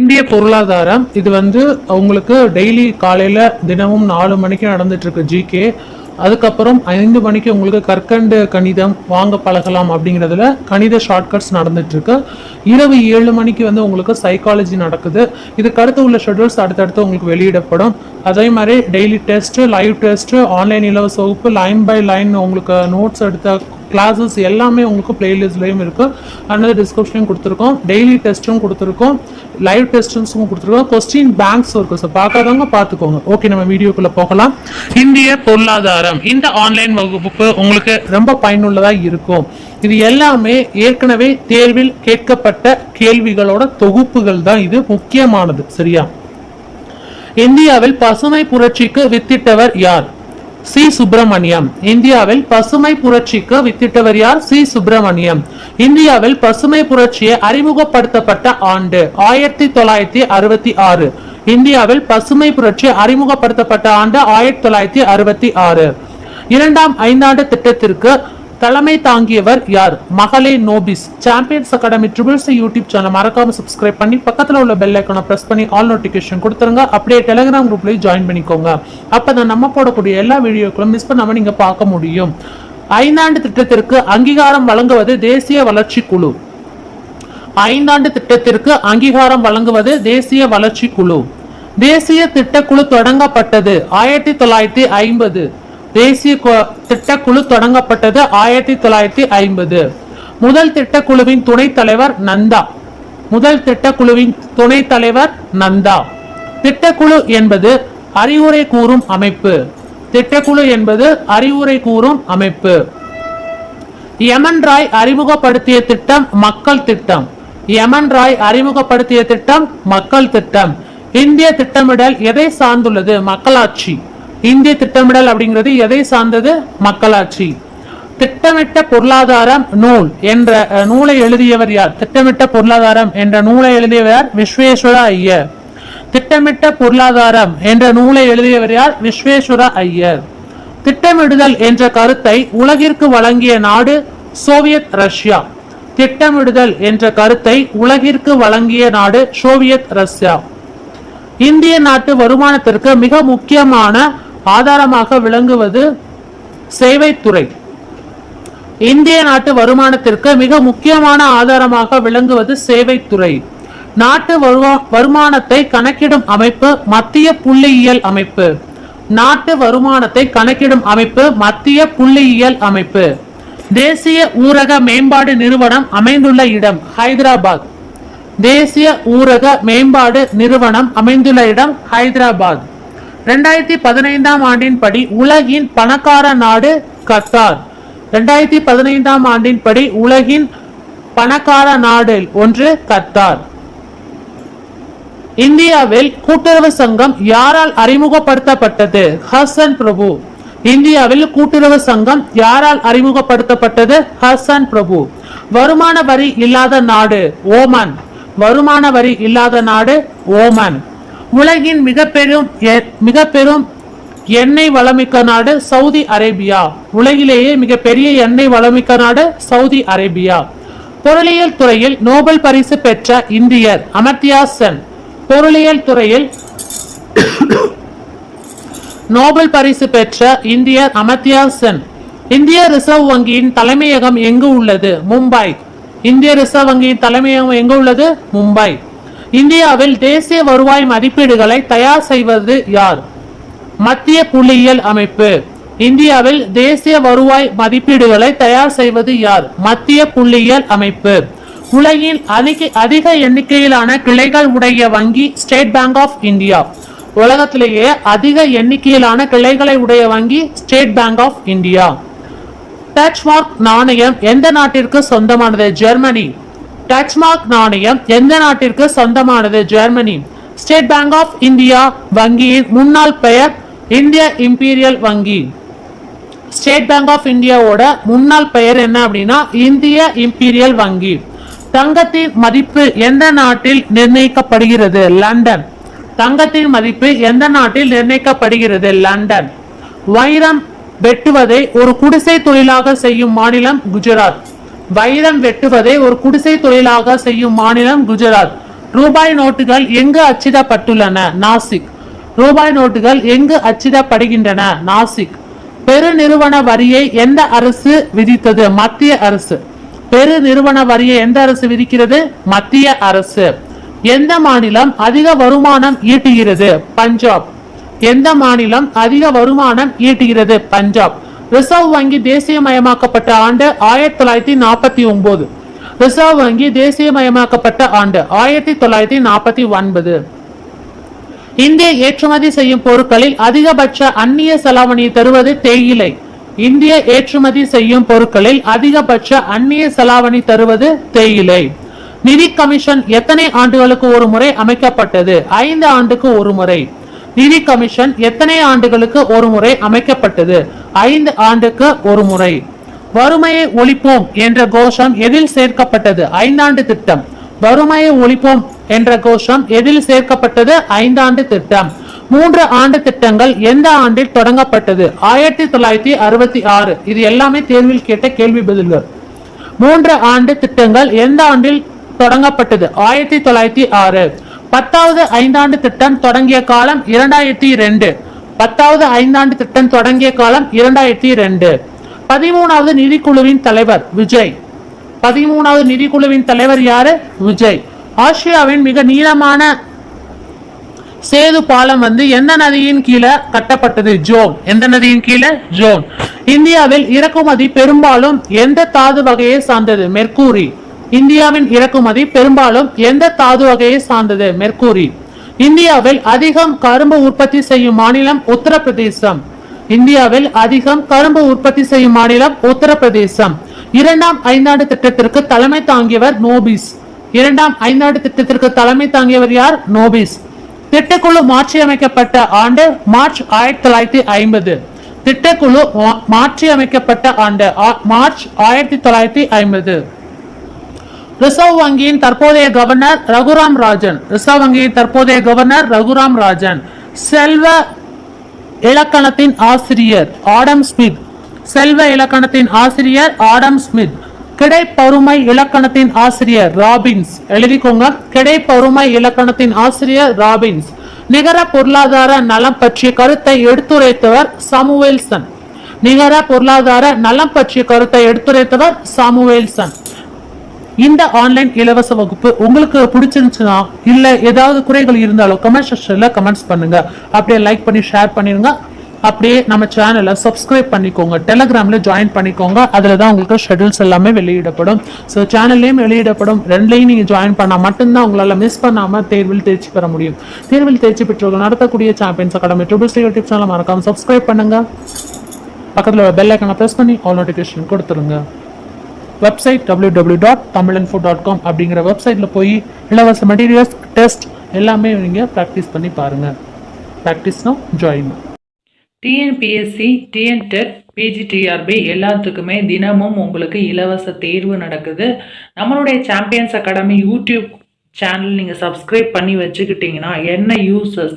இந்திய பொருளாதாரம் இது வந்து உங்களுக்கு டெய்லி காலையில் தினமும் நாலு மணிக்கு நடந்துட்டுருக்கு ஜிகே அதுக்கப்புறம் ஐந்து மணிக்கு உங்களுக்கு கற்கண்டு கணிதம் வாங்க பழகலாம் அப்படிங்கிறதுல கணித ஷார்ட்கட்ஸ் நடந்துட்டுருக்கு. இரவு ஏழு மணிக்கு வந்து உங்களுக்கு சைக்காலஜி நடக்குது. இதுக்கு அடுத்து உள்ள ஷெட்யூல்ஸ் அடுத்தடுத்து உங்களுக்கு வெளியிடப்படும். அதே மாதிரி daily test live test online இலவச வகுப்பு லைன் பை லைன் உங்களுக்கு நோட்ஸ் எடுத்த கிளாஸஸ் எல்லாமே உங்களுக்கு பிளேலிஸ்ட்லேயும் இருக்கு. அனது டிஸ்கிரிப்ஷனையும் கொடுத்துருக்கோம். டெய்லி டெஸ்ட்டும் கொடுத்துருக்கோம். லைவ் டெஸ்ட்ஸும் கொடுத்துருக்கோம். கொஸ்டின் பேங்க்ஸ் இருக்கும் சார் பார்க்காதவங்க பார்த்துக்கோங்க. ஓகே நம்ம வீடியோக்குள்ளே போகலாம். இந்திய பொருளாதாரம். இந்த ஆன்லைன் வகுப்பு உங்களுக்கு ரொம்ப பயனுள்ளதாக இருக்கும். இது எல்லாமே ஏற்கனவே தேர்வில் கேட்கப்பட்ட கேள்விகளோட தொகுப்புகள் தான் இது. முக்கியமானது. சரியா? இந்தியாவில் பசுமை புரட்சிக்கு வித்திட்டவர் யார்? சி. சுப்பிரமணியம். இந்தியாவில் பசுமை புரட்சிக்கு வித்திட்டவர் யார்? சி. சுப்பிரமணியம். இந்தியாவில் பசுமை புரட்சியை அறிமுகப்படுத்தப்பட்ட ஆண்டு ஆயிரத்தி தொள்ளாயிரத்தி அறுபத்தி ஆறு. இந்தியாவில் பசுமை புரட்சி அறிமுகப்படுத்தப்பட்ட ஆண்டு ஆயிரத்தி தொள்ளாயிரத்தி அறுபத்தி ஆறு. இரண்டாம் ஐந்தாண்டு திட்டத்திற்கு தலைமை தாங்கியவர் யார்? மகளே நோபிஸ். Champions Academy triples YouTube channel மறக்காம சப்ஸ்கிரைப் பண்ணி பக்கத்தில் உள்ள பெல் ஐக்கனை ப்ரெஸ் பண்ணி ஆல் நோட்டிஃபிகேஷன் கொடுத்துருங்க. அப்படியே டெலிகிராம் குரூப்லேயும் ஜாயின் பண்ணிக்கோங்க. அப்போ தான் நம்ம போடக்கூடிய எல்லா வீடியோக்களும் மிஸ் பண்ணாமல் நீங்கள் பார்க்க முடியும். ஐந்தாண்டு திட்டத்திற்கு அங்கீகாரம் வழங்குவது தேசிய வளர்ச்சி குழு. ஐந்தாண்டு திட்டத்திற்கு அங்கீகாரம் வழங்குவது தேசிய வளர்ச்சி குழு. தேசிய திட்டக்குழு தொடங்கப்பட்டது ஆயிரத்தி தொள்ளாயிரத்தி ஐம்பது. தேசிய திட்டக்குழு தொடங்கப்பட்டது ஆயிரத்தி தொள்ளாயிரத்தி ஐம்பது. முதல் திட்டக்குழுவின் துணைத் தலைவர் நந்தா. முதல் திட்டக்குழுவின் துணைத் தலைவர் நந்தா. திட்டக்குழு என்பது அறிவுரை கூறும் அமைப்பு. திட்டக்குழு என்பது அறிவுரை கூறும் அமைப்பு. யமன் ராய் அறிமுகப்படுத்திய திட்டம் மக்கள் திட்டம். யமன் ராய் அறிமுகப்படுத்திய திட்டம் மக்கள் திட்டம். இந்திய திட்டமிடல் எதை சார்ந்துள்ளது? மக்களாட்சி. இந்திய திட்டமிடல் அப்படிங்கிறது எதை சார்ந்தது? மக்களாட்சி. திட்டமிட்ட பொருளாதாரம் நூல் என்ற நூலை எழுதியவர் யார்? திட்டமிட்ட பொருளாதாரம் என்ற நூலை எழுதியவர் யார்? விஸ்வேஸ்வர ஐயர். திட்டமிட்ட பொருளாதாரம் என்ற நூலை எழுதியவர் யார்? விஸ்வேஸ்வர ஐயர். திட்டமிடுதல் என்ற கருத்தை உலகிற்கு வழங்கிய நாடு சோவியத் ரஷ்யா. திட்டமிடுதல் என்ற கருத்தை உலகிற்கு வழங்கிய நாடு சோவியத் ரஷ்யா. இந்திய நாட்டு வருமானத்திற்கு மிக முக்கியமான ஆதாரமாக விளங்குவது சேவைத்துறை. இந்திய நாட்டு வருமானத்திற்கு மிக முக்கியமான ஆதாரமாக விளங்குவது சேவைத்துறை. நாட்டு வருவா- வருமானத்தை கணக்கிடும் அமைப்பு மத்திய புள்ளியியல் அமைப்பு. நாட்டு வருமானத்தை கணக்கிடும் அமைப்பு மத்திய புள்ளியியல் அமைப்பு. தேசிய ஊரக மேம்பாடு நிறுவனம் அமைந்துள்ள இடம் ஹைதராபாத். தேசிய ஊரக மேம்பாடு நிறுவனம் அமைந்துள்ள இடம் ஹைதராபாத். ரெண்டாயிரத்தி பதினைந்தாம் ஆண்டின் படி உலகின் பணக்கார நாடு கத்தார். ரெண்டாயிரத்தி பதினைந்தாம் ஆண்டின் படி உலகின் பணக்கார நாடு ஒன்று கத்தார். இந்தியாவில் கூட்டுறவு சங்கம் யாரால் அறிமுகப்படுத்தப்பட்டது? ஹசன் பிரபு. இந்தியாவில் கூட்டுறவு சங்கம் யாரால் அறிமுகப்படுத்தப்பட்டது? ஹசன் பிரபு. வருமான வரி இல்லாத நாடு ஓமன். வருமான வரி இல்லாத நாடு ஓமன். உலகின் மிக பெரும் மிக பெரும் எண்ணெய் வளமிக்க நாடு சவுதி அரேபியா. உலகிலேயே மிக பெரிய எண்ணெய் வளமிக்க நாடு சவுதி அரேபியா. பொருளியல் துறையில் நோபல் பரிசு பெற்ற இந்தியர் அமர்த்தியா சென். பொருளியல் துறையில் நோபல் பரிசு பெற்ற இந்தியர் அமர்த்தியா சென். இந்திய ரிசர்வ் வங்கியின் தலைமையகம் எங்கு உள்ளது? மும்பை. இந்திய ரிசர்வ் வங்கியின் தலைமையகம் எங்கு உள்ளது? மும்பை. இந்தியாவில் தேசிய வருவாய் மதிப்பீடுகளை தயார் செய்வது யார்? மத்திய புள்ளியியல் அமைப்பு. இந்தியாவில் தேசிய வருவாய் மதிப்பீடுகளை தயார் செய்வது யார்? மத்திய புள்ளியியல் அமைப்பு. உலகில் அதிக அதிக எண்ணிக்கையிலான கிளைகள் உடைய வங்கி ஸ்டேட் பேங்க் ஆஃப் இந்தியா. உலகத்திலேயே அதிக எண்ணிக்கையிலான கிளைகளை உடைய வங்கி State Bank of India. Deutsche Mark நாணயம் எந்த நாட்டிற்கு சொந்தமானது? ஜெர்மனி. டச்மார்க் நாணயம் எந்த நாட்டிற்கு சொந்தமானது? Germany State Bank of India வங்கியின் முன்னாள் பெயர் இந்திய இம்பீரியல் வங்கி. ஸ்டேட் பேங்க் ஆஃப் இந்தியாவோட முன்னாள் பெயர் என்ன அப்படின்னா இந்திய இம்பீரியல் வங்கி. தங்கத்தின் மதிப்பு எந்த நாட்டில் நிர்ணயிக்கப்படுகிறது? லண்டன் தங்கத்தின் மதிப்பு எந்த நாட்டில் நிர்ணயிக்கப்படுகிறது? லண்டன் வைரம் வெட்டுவதை ஒரு குடிசை தொழிலாக செய்யும் மாநிலம் குஜராத். வைரம் வெட்டுவதை ஒரு குடிசை தொழிலாக செய்யும் மாநிலம் குஜராத். ரூபாய் நோட்டுகள் எங்கு அச்சிடப்பட்டுள்ளன? நாசிக். ரூபாய் நோட்டுகள் எங்கு அச்சிடப்படுகின்றன? நாசிக். பெருநிறுவன வரியை எந்த அரசு விதித்தது? மத்திய அரசு. பெரு நிறுவன வரியை எந்த அரசு விதிக்கிறது? மத்திய அரசு. எந்த மாநிலம் அதிக வருமானம் ஈட்டுகிறது? பஞ்சாப். எந்த மாநிலம் அதிக வருமானம் ஈட்டுகிறது? பஞ்சாப். ரிசர்வ் வங்கி தேசியமயமாக்கப்பட்ட ஆண்டு ஆயிரத்தி தொள்ளாயிரத்தி நாற்பத்தி ஒன்பது ரிசர்வ் வங்கி தேசியமயமாக்கப்பட்ட ஆண்டு ஆயிரத்தி தொள்ளாயிரத்தி நாற்பத்தி ஒன்பது. இந்திய ஏற்றுமதி செய்யும் பொருட்களில் அதிகபட்ச அந்நிய செலாவணி தருவது தேயிலை. இந்திய ஏற்றுமதி செய்யும் பொருட்களில் அதிகபட்ச அந்நிய செலாவணி தருவது தேயிலை. நிதி கமிஷன் எத்தனை ஆண்டுகளுக்கு ஒரு முறை அமைக்கப்பட்டது? ஐந்து ஆண்டுக்கு ஒரு முறை. நிதி கமிஷன் எத்தனை ஆண்டுகளுக்கு ஒரு முறை அமைக்கப்பட்டது? ஐந்து ஆண்டுக்கு ஒரு முறை. வறுமையை ஒழிப்போம் என்ற கோஷம் எதில் சேர்க்கப்பட்டது? ஐந்தாண்டு திட்டம். வறுமையை ஒழிப்போம் என்ற கோஷம் எதில் சேர்க்கப்பட்டது? ஐந்தாண்டு திட்டம். மூன்று ஆண்டு திட்டங்கள் எந்த ஆண்டில் தொடங்கப்பட்டது? ஆயிரத்தி தொள்ளாயிரத்தி அறுபத்தி ஆறு. இது எல்லாமே தேர்வில் கேட்ட கேள்வி பதில்கள். மூன்று ஆண்டு திட்டங்கள் எந்த ஆண்டில் தொடங்கப்பட்டது? ஆயிரத்தி தொள்ளாயிரத்தி ஆறு. பத்தாவது ஐந்தாண்டு திட்டம் தொடங்கிய காலம் இரண்டாயிரத்தி ரெண்டு பத்தாவது ஐந்தாண்டு திட்டம் தொடங்கிய காலம் இரண்டாயிரத்தி ரெண்டு பதிமூணாவது நிதிக்குழுவின் தலைவர் விஜய். பதிமூணாவது நிதிக்குழுவின் தலைவர் யாரு? விஜய். ஆசியாவின் மிக நீளமான சேது பாலம் வந்து எந்த நதியின் கீழே கட்டப்பட்டது? ஜோன் எந்த நதியின் கீழே? ஜோன் இந்தியாவில் இறக்குமதி பெரும்பாலும் எந்த தாது வகையை சார்ந்தது? மெர்க்கூரி. இந்தியாவின் இறக்குமதி பெரும்பாலும் எந்த தாது வகையை சார்ந்தது? மெர்கூரி இந்தியாவில் அதிகம் கரும்பு உற்பத்தி செய்யும் மாநிலம் உத்தரப்பிரதேசம். இந்தியாவில் அதிகம் கரும்பு உற்பத்தி செய்யும் மாநிலம் உத்தரப்பிரதேசம். இரண்டாம் ஐந்தாண்டு திட்டத்திற்கு தலைமை தாங்கியவர் நோபிஸ். இரண்டாம் ஐந்தாண்டு திட்டத்திற்கு தலைமை தாங்கியவர் யார்? நோபிஸ். திட்டக்குழு மாற்றியமைக்கப்பட்ட ஆண்டு மார்ச் ஆயிரத்தி தொள்ளாயிரத்தி ஐம்பது. திட்டக்குழு மா- மாற்றியமைக்கப்பட்ட ஆண்டு மார்ச் ஆயிரத்தி தொள்ளாயிரத்தி ஐம்பது. ரிசர்வ் வங்கியின் தற்போதைய கவர்னர் ரகுராம் ராஜன். ரிசர்வ் வங்கியின் தற்போதைய கவர்னர் ரகுராம் ராஜன். செல்வ இலக்கணத்தின் ஆசிரியர் ஆடம் ஸ்மித். செல்வ இலக்கணத்தின் ஆசிரியர் ஆடம் ஸ்மித். கிடைப்பருமை இலக்கணத்தின் ஆசிரியர் ராபின்ஸ். எழுதிக்கோங்க. கிடைப்பருமை இலக்கணத்தின் ஆசிரியர் ராபின்ஸ். நிகர பொருளாதார நலம் பற்றிய கருத்தை எடுத்துரைத்தவர் சாமுவேல்சன் நிகர பொருளாதார நலம் பற்றிய கருத்தை எடுத்துரைத்தவர் சாமுவேல்சன் இந்த ஆன்லைன் இலவச வகுப்பு உங்களுக்கு பிடிச்சிருந்துச்சுன்னா இல்ல ஏதாவது குறைகள் இருந்தாலும் கமெண்ட் செக்ஷன்ல கமெண்ட்ஸ் பண்ணுங்க. அப்படியே லைக் பண்ணி ஷேர் பண்ணிருங்க. அப்படியே நம்ம சேனலை சப்ஸ்கிரைப் பண்ணிக்கோங்க. டெலகிராம்ல ஜாயின் பண்ணிக்கோங்க. அதுல தான் உங்களுக்கு ஷெட்யூல்ஸ் எல்லாமே வெளியிடப்படும். ஸோ சேனல்லையும் வெளியிடப்படும். ரெண்டுலையும் நீங்க ஜாயின் பண்ணால் மட்டும்தான் உங்களால் மிஸ் பண்ணாம தேர்வில் தேர்ச்சி பெற முடியும். தேர்வில் தேர்ச்சி பெற்றவர்கள் நடத்தக்கூடிய Champions Academy triple C YouTube channel மறக்காம சப்ஸ்கிரைப் பண்ணுங்க. பக்கத்தில் பெல் ஐக்கனை ப்ரெஸ் பண்ணி ஆல் நோட்டிஃபிகேஷன் கொடுத்துருங்க. Website www.tamilinfo.com dot Tamilinfo dot com அப்படிங்கிற வெப்சைட்டில் போய் இலவச மெட்டீரியல்ஸ் டெஸ்ட் எல்லாமே நீங்கள் ப்ராக்டிஸ் பண்ணி பாருங்கள் ப்ராக்டிஸ்னா ஜாயின் டிஎன்பிஎஸ்சி டிஎன்டெட் பிஜிடிஆர்பி எல்லாத்துக்குமே தினமும் உங்களுக்கு இலவச தேர்வு நடக்குது. நம்மளுடைய சாம்பியன்ஸ் அகாடமி யூடியூப் சேனல் நீங்கள் சப்ஸ்கிரைப் பண்ணி வச்சுக்கிட்டீங்கன்னா என்ன uses